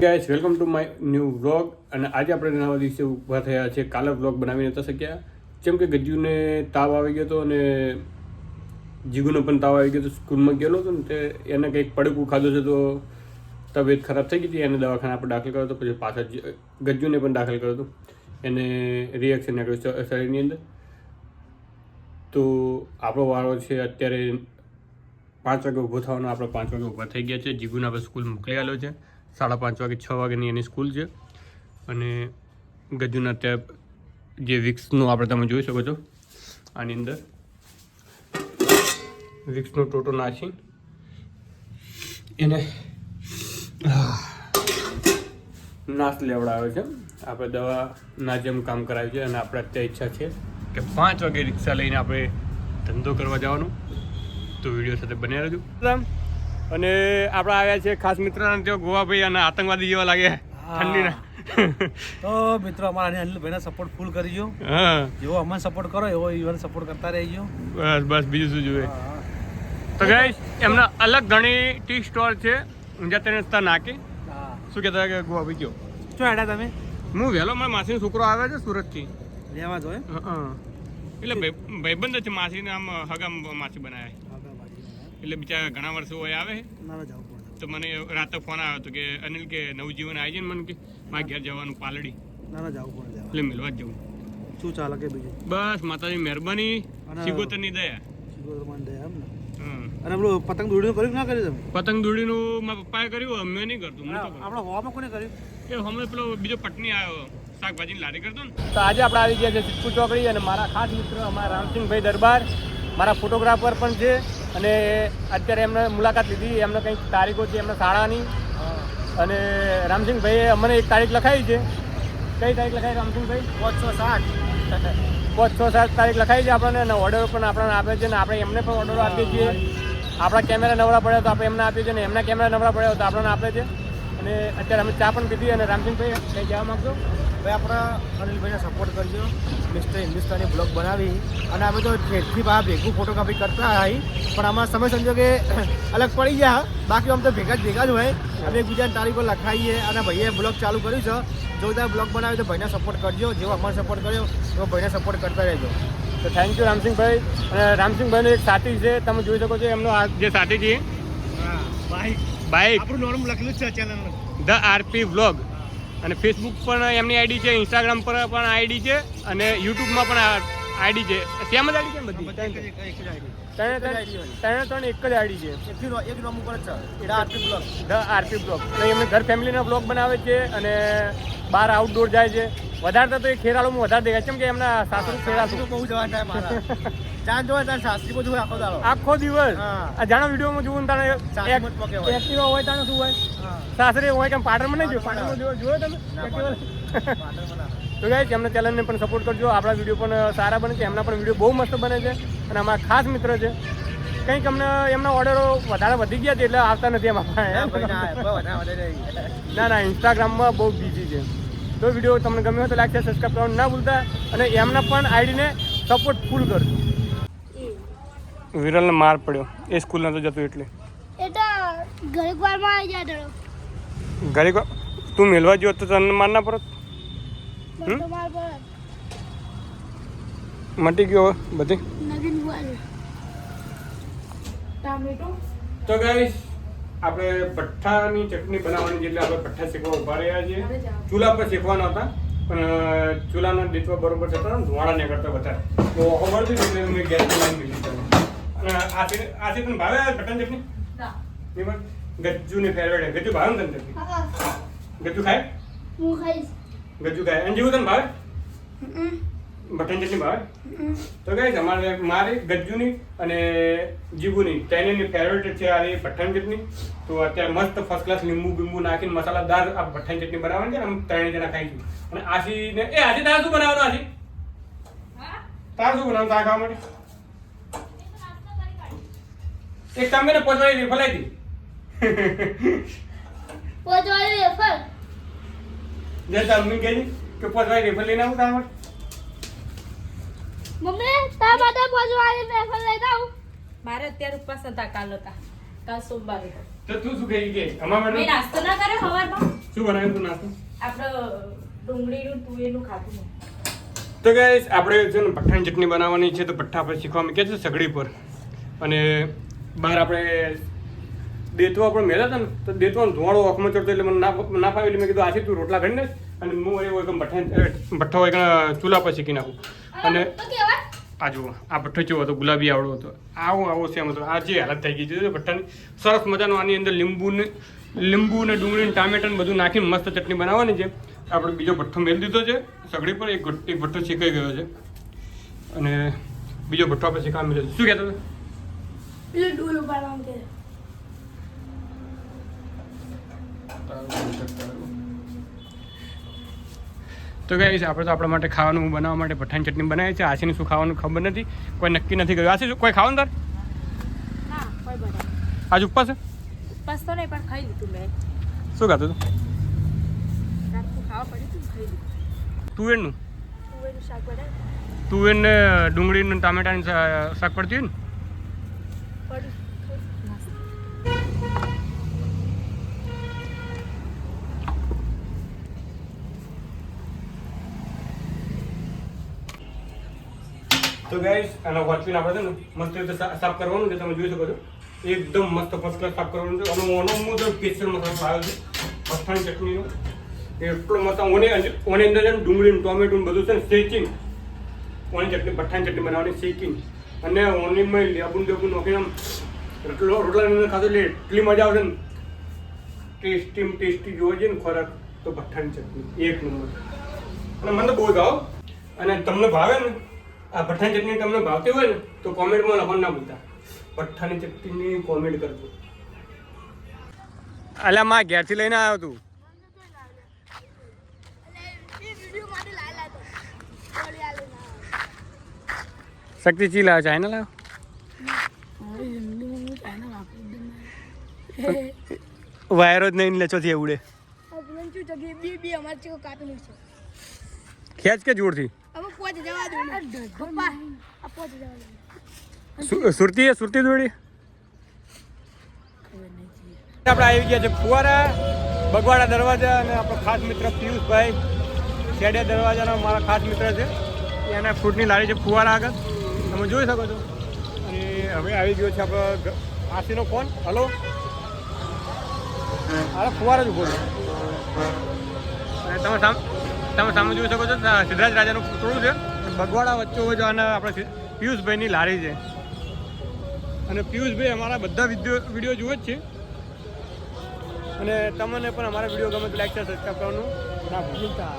Guys welcome to my new vlog અને આજે આપણે નવા દિવસે ઊભા થયા છે. કાલે વ્લોગ બનાવી નતા શક્યા. જેમ કે ગજ્જુને તાવ આવી ગયો હતો અને જીગુનો પણ તાવ આવી ગયો હતો. સ્કૂલમાં ગયેલો હતો ને તે એને કંઈક પડકું ખાધું છે તો તબિયત ખરાબ થઈ ગઈ હતી. એને દવાખાને આપણે દાખલ કર્યો હતો. પછી પાછા ગજ્જુને પણ દાખલ કર્યો હતો. એને રિએક્શન નીકળ્યું શરીરની અંદર. તો આપણો વારો છે અત્યારે પાંચ વાગે ઊભો થવાનો. આપણે પાંચ વાગે ઊભા થઈ ગયા છે. જીગુને આપણે સ્કૂલ મોકલી આવેલો છે. સાડા પાંચ વાગે, છ વાગ્યાની એની સ્કૂલ છે. અને ગજુના ટેપ જે વિક્સનું આપણે તમે જોઈ શકો છો, આની અંદર. વિક્સનો ટોટો નાખી એને નાશ લેવડાવે છે. આપણે દવા ના જેમ કામ કરાવ્યું છે અને આપણે અત્યારે ઈચ્છા છે કે પાંચ વાગે રિક્ષા લઈને આપણે ધંધો કરવા જવાનો. તો વીડિયો સાથે બન્યા રહેજો. અને આપણે આવ્યા છે ખાસ મિત્ર ત્યાં ગોવાભાઈ અને આતંકવાદી જેવા લાગે ઠંડીના. તો મિત્રો અમારા અનિલભાઈને સપોર્ટ ફૂલ કરજો હા. જેવો અમને સપોર્ટ કરો એવો ઈવન સપોર્ટ કરતા રહેજો. બસ બસ બીજું શું જોઈએ? તો ગાઈસ એમના અલગ ઘણી ટી સ્ટોર છે ઊંઝા તેને રસ્તા નાખી. શું કહેતા કે ગોવાભાઈ કયો? શું હેડા તમે? હું વહેલો મારા માસીનો છોકરો આવે છે સુરતથી. લેવા જોઈએ એટલે ભાઈ ભાઈબંધ છે માસીને આમ હગામ માસી બનાવે. એટલે બિચારા ઘણા વર્ષો હોય આવે તો મને રાતે ફોન આવ્યો હતો કે અનિલ કે નવજીવન આવી જાય ને મને કે મારા ઘેર જવાનું પાલડી. ના ના જવું પડે એટલે મિલવા જ જવું. શું ચાલે કે બીજું? બસ માતાજી મહેરબાની. સિગોતરની દયા. અને પેલું પતંગ દોડીનું કર્યું ના કર્યું તમે? પતંગ દોડીનું મારા પપ્પાએ કર્યું અમે નહીં કરતું હું તો કરું. આપણા હોવામાં કોને કર્યું? એ હમણાં પેલો બીજો પટની આવ્યો શાકભાજીની લારી કરતો ને. તો આજે આપણે આવી ગયા છે ચોકડી અને મારા ખાસ મિત્ર અમારા રામસિંહભાઈ દરબાર મારા ફોટોગ્રાફર પણ છે. અને અત્યારે એમને મુલાકાત લીધી. એમને કંઈક તારીખો છે એમના શાળાની. અને રામસિંહભાઈએ અમને એક તારીખ લખાવી છે. કઈ તારીખ લખાવી રામસિંહભાઈ? પાંચસો સાત. પાંચ છ સાત તારીખ લખાવી છે આપણને અને ઓર્ડર પણ આપણને આપે છે અને આપણે એમને પણ ઓર્ડરો આપીએ છીએ. આપણા કેમેરા નવરા પડ્યા તો આપણે એમને આપીએ છીએ અને એમના કેમેરા નવરા પડ્યા તો આપણને આપે છે. અને અત્યારે અમે ચા પણ પીધી અને રામસિંહભાઈ કંઈ જવા માગશો? ભાઈ આપણા અનિલભાઈને સપોર્ટ કરજો. મિસ્ટર હિન્દુસ્તાની બ્લોગ બનાવી. અને અમે તો ઠેઠથી બહાર ભેગું ફોટોગ્રાફી કરતા આવી પણ આમાં સમય સંજોગે અલગ પડી ગયા. બાકી આમ તો ભેગા જ ભેગા જ હોય. અમે એકબીજાની તારીખો લખાઈએ અને ભાઈએ બ્લોગ ચાલુ કર્યું છે. જોરદાર બ્લોગ બનાવ્યો તો ભાઈને સપોર્ટ કરજો. જેવો અમારે સપોર્ટ કર્યો એવો ભાઈને સપોર્ટ કરતા રહેજો. તો થેન્ક યુ રામસિંહભાઈ. અને રામસિંહભાઈનો એક સાથી છે. તમે જોઈ શકો છો એમનો આ જે સાથી છે. હા બાઈક બાઇક આપણું નોર્મ લખેલું જ છે ચેનલ ધ આરપી વ્લોગ અને ફેસબુક પણ એમની આઈડી છે ઇન્સ્ટાગ્રામ પર પણ આઈડી છે અને યુટ્યુબમાં પણ આઈડી છે. સેમ જ આઈડી છે બધી? ત્રણે ત્રણ એક જ આઈડી છે. એક નોમ ઉપર જ છે Aarti blog the RP blog એમને ઘર ફેમિલીના બ્લોગ બનાવે છે અને બહાર આઉટડોર જાય છે. વધારે તો એ ખેરાળુમાં વધારે દેખાય. કેમ કે એમના સાસુ ખેરાળુ. બહુ જવા થાય મારા ચાંદ જોવા તાર સાસરી બધું આખો દાડો. આખો દિવસ? આ જાણો વિડીયોમાં જોવું તારે. એક્ટિવા હોય તારે શું હોય? સાસરી સાસરે હોય કેમ પાટણમાં નહીં જોયું પાટણમાં જોયો જોયો તમે. તો ગાઈસ એમના ચેનલને પણ સપોર્ટ કરજો. આપણા વીડિયો પણ સારા બને છે. એમના પણ વીડિયો બહુ મસ્ત બને છે. અને અમારા ખાસ મિત્ર છે. કંઈક અમને એમના ઓર્ડરો વધારે વધી ગયા છે એટલે આવતા નથી એમાં. ના ના ઇન્સ્ટાગ્રામમાં બહુ બિઝી છે. તો વીડિયો તમને ગમ્યો હોય તો લાઈક શેર સબસ્ક્રાઈબ કરવાનું ના ભૂલતા અને એમના પણ આઈડીને સપોર્ટ ફૂલ કરજો. વિરલને માર પડ્યો. એ સ્કૂલ નતો જતો એટલે. এটা વારમાં આવી જાય ડરો ઘરે તું મેળવા ગયો તો તને માર ના પડત? પર મટી ગયો બધી? તો ગાઈસ આપણે ભઠ્ઠાની ચટણી બનાવવાની જેટલે આપણે ભઠ્ઠા શેકવા ઊભા રહ્યા છીએ. ચૂલા પર શેકવાના હતા પણ ચૂલાના ડીટવા બરોબર થતા ધુવાડા નીકળતા વધારે. તો ખબર છે એટલે મેં ગેસ ચલાવી લીધી અને આથી આથી પણ ભાવે ભઠ્ઠાની ચટણી? એમાં ગજ્જુને ફેવરેટ ગજ્જુ ભાવે ને તને ગજ્જુ ખાય? ગજ્જુ ખાય. અને જેવું તને ભાવે? ભઠ્ઠાની ચટણી ભાવે? તો કઈ અમારે મારી ગજ્જુની અને જીબુની ત્રણેયની ફેવરેટ છે આ ભઠ્ઠાની ચટણી. તો અત્યારે મસ્ત ફર્સ્ટ ક્લાસ લીંબુ બીંબુ નાખીને મસાલાદાર આ ભઠ્ઠાની ચટણી બનાવવાની છે ને અમે ત્રણેય જણા ખાઈશું અને આશીને એ આજે તારે શું બનાવવાનું આજે તારે શું બનાવવાનું તારે ખાવા માટે? એક કામ કરીને પોચવાળી રીફલ આવી પોચવાળી વેફર? જે તાર મમ્મી કહે કે પોચવાળી રીફલ લઈને આવું તારા માટે. મમ્મી તારા માટે ભોજવાળી મેફલ લઈ આવું મારે અત્યારે ઉપવાસ હતા કાલ હતા કાલ સોમવારે. તો તું શું કહી કે? અમારા મેં નાસ્તો ના કર્યો સવારમાં? શું બનાવ્યું તું નાસ્તો? આપણે ડુંગળીનું તુવેરનું નહીં તો ગાઈસ આપણે છે ને ભઠ્ઠાની ચટણી બનાવવાની છે તો ભઠ્ઠા પર શીખવા કે છે સગડી પર. અને બહાર આપણે દેતવા પણ મેળા હતા ને તો દેતવાનો ધુવાળો આંખમાં ચડતો એટલે મને ના ના ફાવે એટલે મેં કીધું આથી તું રોટલા ઘડી નાખ અને હું એ હોય ભઠ્ઠા ભઠ્ઠો હોય ચૂલા પર શીખી નાખું. અને આ જુઓ આ ભઠ્ઠો કેવો હતો ગુલાબી આવડો હતો. આવો આવો સેમ હતો આ જે હાલત થઈ ગઈ છે ભઠ્ઠાની સરસ મજાનો આની અંદર લીંબુને લીંબુ ને ડુંગળી ને ટામેટા ને બધું નાખીને મસ્ત ચટણી બનાવવાની છે. આપણે બીજો ભઠ્ઠો મેળ દીધો છે સગડી પર એક એક ભઠ્ઠો શેકાઈ ગયો છે. અને બીજો ભઠ્ઠો આપણે શેકાવા મળ્યો છે. શું કહેતો હતો? તો ગાઈસ આપણે તો આપણા માટે ખાવાનું બનાવવા માટે પઠાણ ચટણી બનાવી છે આશીને શું ખાવાનું ખબર નથી. કોઈ નક્કી નથી કર્યું. આશી શું? કોઈ ખાવાનું તાર? આજ ઉપવાસ ઉપવાસ તો નહીં પણ ખાઈ લીધું મેં. શું ખાતું લીધું. તુવેરનું તુવેર ને ડુંગળીનું ટામેટાની શાક પડતી હોય ને? તો ગાઈસ આનો વોચપીન આપણે છે ને મસ્ત રીતે સાફ કરવાનું છે, તમે જોઈ શકો છો. એકદમ મસ્ત ફર્સ્ટ ક્લાસ સાફ કરવાનું છે. અને ઓનો હું તો સ્પેશિયલ મસાલો આવ્યો છે. મઠાની ચટણીનો. એટલો મસ્ત ઓને ઓની અંદર છે ને ડુંગળી ટોમેટો બધું છે ને શેકિંગ ઓની ચટણી, ભઠ્ઠાની ચટણી બનાવવાની શેકિંગ અને ઓનીમાં લેબુ ને બેબુ નાખીને આમ રોટલો, રોટલાની અંદર ખાધું એટલે એટલી મજા આવશે ને. ટેસ્ટી ટેસ્ટી જોવા જઈએ ને ખોરાક, તો ભઠ્ઠાની ચટણી, એક નંબર. અને મને બહુ ભાવ. અને તમને ભાવે ને? આ ભઠ્ઠા ચટણી તમને ભાવતી હોય ને તો કોમેન્ટમાં લખવાનું ના ભૂલતા. ભઠ્ઠાની ચટણીની કોમેન્ટ કરજો. અલ્યા માં ઘેરથી લઈને આવ્યો તું. શક્તિ ચી લાવ ચાઇના લાવ. વાયરો જ નહીં લેચો થી એવડે. મૂકશે ખેંચ કે જોરથી? અમે જવા દો પપ્પા આ પોચ જવા દો. સુરતી સુરતી દોડી? આપણે આવી ગયા છે ફુવારા બગવાડા દરવાજા અને આપણો ખાસ મિત્ર પિયુષભાઈ. શેડિયા દરવાજાનો મારા ખાસ મિત્ર છે. એના ફ્રૂટની લારી છે ફુવારા આગળ. તમે જોઈ શકો છો. અને હવે આવી ગયો છે આપણો આશીનો ફોન. હલો? અરે ફુવારા જ ઊભો છે. અને તમે સામ તમે સામે જોઈ શકો છો સિદ્ધરાજ રાજાનું પૂતળું છે. બગવાડા વચ્ચે અને આપણે પિયુષભાઈની લારી છે. અને પિયુષભાઈ અમારા બધા વીડિયો જુએ જ છે. અને તમને પણ અમારા વીડિયો ગમે તો લાઈક શેર સબસ્ક્રાઈબ કરવાનું ના ભૂલતા.